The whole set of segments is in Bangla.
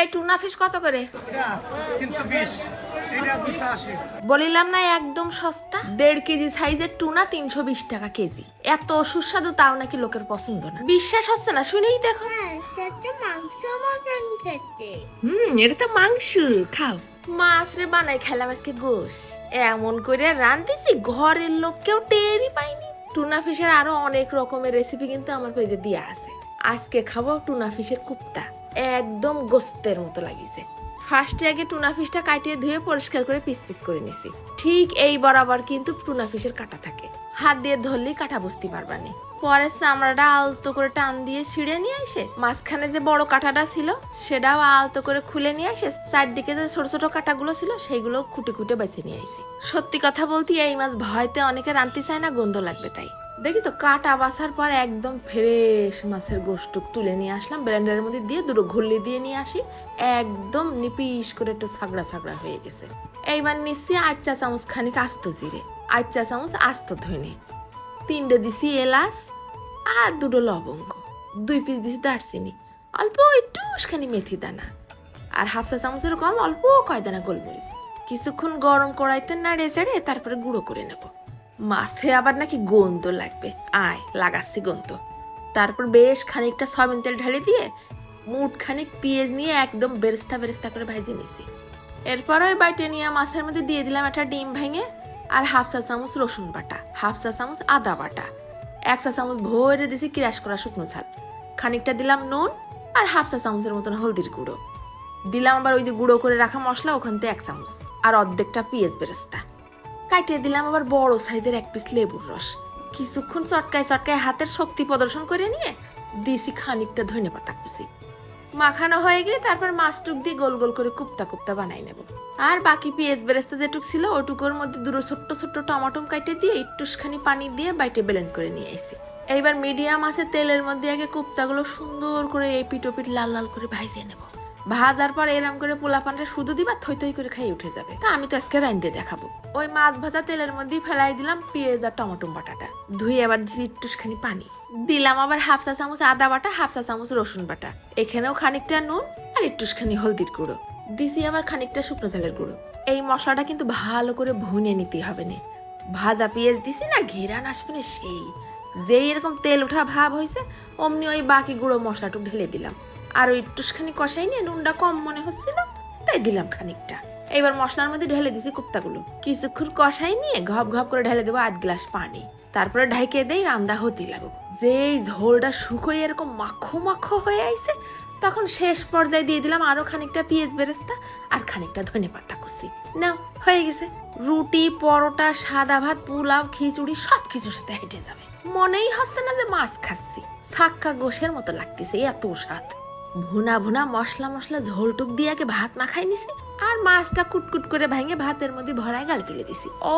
এই টুনা ফিশ কত করে? বলিলাম না একদম সস্তা? দেড় কেজি সাইজের টুনা তিনশো বিশ টাকা কেজি। এত সুস্বাদু তাও নাকি লোকের পছন্দ না। বিশ্বাস হচ্ছে না? শুনেই দেখো। হ্যাঁ হুম এটা তো মাংস। খাও। মাছ রে বানাই খেলাম আজকে গোশ। এমন করে রান্ধিছি ঘরের লোক কেউ টেরই পাইনি টুনা ফিশের আরও অনেক রকমের রেসিপি কিন্তু আমার পেজে দেওয়া আছে। আজকে খাব টুনা ফিশের কুপ্তা। একদম গোস্তের মতো লাগিছে। ফার্স্টে আগে টুনা ফিশটা কাটিয়ে ধুয়ে পরিষ্কার করে পিস পিস করে নিছি। ঠিক এই বরাবর কিন্তু টুনা ফিশের কাটা থাকে। হাত দিয়ে ধরলেই কাটা বুঝতে পারবানি পরে চামড়াটা আলতো করে টান দিয়ে ছিঁড়ে নিয়ে আসে। মাঝখানে যে বড় কাঁটাটা ছিল, সেটাও আলতো করে খুলে নিয়ে আসে। চারদিকে যে ছোট ছোট কাঁটাগুলো ছিল, সেইগুলো খুঁটে খুঁটে বেছে নিয়ে আসি। সত্যি কথা বলতে এই মাছ ভয়তে অনেকে রানতে চায় না, গন্ধ লাগবে তাই। দেখিছো, কাটা বাছার পর একদম ফ্রেশ মাছের গোষ্ঠুক তুলে নিয়ে আসলাম। ব্লেন্ডারের মধ্যে দিয়ে দুটো ঘুরলি দিয়ে নিয়ে আসি। একদম নিপিস করে একটু ছাগড়া ছাগড়া হয়ে গেছে। এইবার নিচ্ছি চা চামচ খানিক আস্ত জিরে। আট চা চামচ আস্ত ধনে তিনটে দিছি এলাচ আর দুটো লবঙ্গ। দুই পিস দিছি দারচিনি। অল্প একটুখানি মেথি দানা। আর হাফ চা চামচের কম অল্প কয় দানা গোলমরিচ। কিছুক্ষণ গরম কড়াইতে নাড়ে চেড়ে তারপরে গুঁড়ো করে নেব। মাছে আবার নাকি গন্ধ লাগবে। আয়, লাগাচ্ছি গন্ধ। তারপর বেশ খানিকটা সয়াবিন তেল ঢালে দিয়ে মুঠ খানিক পেঁয়াজ নিয়ে একদম বেরেস্তা বেরেস্তা করে ভাজি নিছি। এরপর ওই বাইটে নিয়ে মাছের মধ্যে দিয়ে দিলাম একটা ডিম ভেঙে আর হাফ চা চামচ রসুন বাটা, হাফ চা চামচ আদা বাটা। এক চা চামচ ভরে দিছি কিরাস করা শুকনো ঝাল। খানিকটা দিলাম নুন আর হাফ চা চামচের মতন হলদির গুঁড়ো। দিলাম আবার ওই যে গুঁড়ো করে রাখা মশলা, ওখান থেকে এক চামচ। আর অর্ধেকটা পেঁয়াজ বেরেস্তা। কাটিয়ে দিলাম আবার বড় সাইজের এক পিস লেবুর রস। কিছুক্ষণ চটকায় চটকায় হাতের শক্তি প্রদর্শন করে নিয়ে দিছি খানিকটা ধনে পাতা কুচি। মাখানো হয়ে গেলে তারপর মাছটুক দিয়ে গোল গোল করে কুপ্তা কুপ্তা বানাই নেব। আর বাকি পেঁয়াজ বেরেস্তা যেটুক ছিল, ওটুকুর মধ্যে দুটো ছোট্ট ছোট্ট টমাটম কাটে দিয়ে একটুখানি পানি দিয়ে বাইটে ব্লেন্ড করে নিয়ে এসি এইবার মিডিয়াম আছে তেলের মধ্যে আগে কুপ্তাগুলো সুন্দর করে এই পিটোপিট লাল লাল করে ভাইজে নেব। ভাজার পর এরম করে পোলা পানটা শুধু দিবা, থই থই করে খাই উঠে যাবে। তা আমি তো আজকে রাইন্দে দেখাবো। ওই মাছ ভাজা তেলের মধ্যে ফেলাই দিলাম পেঁয়াজ আর টমেটো বাটাটা। ধুয়ে আবার দিছি একটুখানি পানি। দিলাম আবার হাফ চা চামচ আদা বাটা, হাফ চা চামচ রসুন বাটা। এখানেও খানিকটা নুন আর একটুখানি হলদির গুঁড়ো। দিছি আবার খানিকটা শুকনো ঝালের গুঁড়ো। এই মশলাটা কিন্তু ভালো করে ভুনে নিতে হবে না। ভাজা পেঁয়াজ দিছি না ঘেরান আসবে না সেই। যেই এরকম তেল ওঠা ভাব হয়েছে অমনি ওই বাকি গুঁড়ো মশলাটুক ঢেলে দিলাম। আর ওই একটুখানি কষাই নিয়ে নুনটা কম মনে হচ্ছিল, তাই দিলাম খানিকটা। এবার মশলার মধ্যে ঢেলে দিছি কুপ্তাগুলো। কিছুক্ষণ কষাই নিয়ে ঘপ ঘপ করে ঢেলে দেবো আধ গ্লাস পানি। তারপরে ঢাইকে দেই রান্দা হতে লাগুক। যেই ঝোলটা শুকোয় এরকম মাখো মাখো হয়ে আইছে তখন শেষ পর্যায়ে দিয়ে দিলাম আরও খানিকটা পেঁয়াজ বেরেস্তা আর খানিকটা ধনে পাতা কুচি। নাও, হয়ে গেছে। রুটি, পরোটা, সাদা ভাত, পোলাও, খিচুড়ি সব কিছুর সাথে হেঁটে যাবে। মনেই হচ্ছে না যে মাছ খাচ্ছি। ছাক্কা গোশের মতো লাগতেছে, এত স্বাদ। ভুনা ভুনা মশলা মশলা ঝোলটুক দিয়ে আগে ভাত না মাখাই নিছি আর মাছটা কুটকুট করে ভেঙে ভাতের মধ্যে ভরায় গালে তুলে দিছি। ও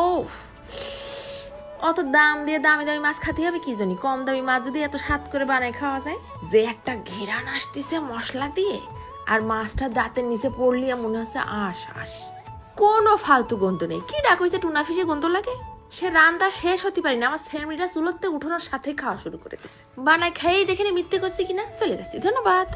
অত দাম দিয়ে দামি দামি মাছ খেতে হবে কি জানি? কম দামি মাছ যদি এত স্বাদ করে বানায় খাওয়া যায়? যে একটা ঘেরান আসতেছে মশলা দিয়ে আর মাছটা দাঁতের নিচে পড়লি মনে হচ্ছে আশ আশ। কোনো ফালতু গন্ধ নেই। কি ডাক হয়েছে টুনা ফিশে গন্ধ লাগে? সে রান্না শেষ হতে পারি না আমার সেরমিটা চুলোতে উঠানোর সাথে খাওয়া শুরু করে দিছে। বানায় খেয়েই দেখে মিথ্যে করছি কিনা? চলে গেছি ধন্যবাদ।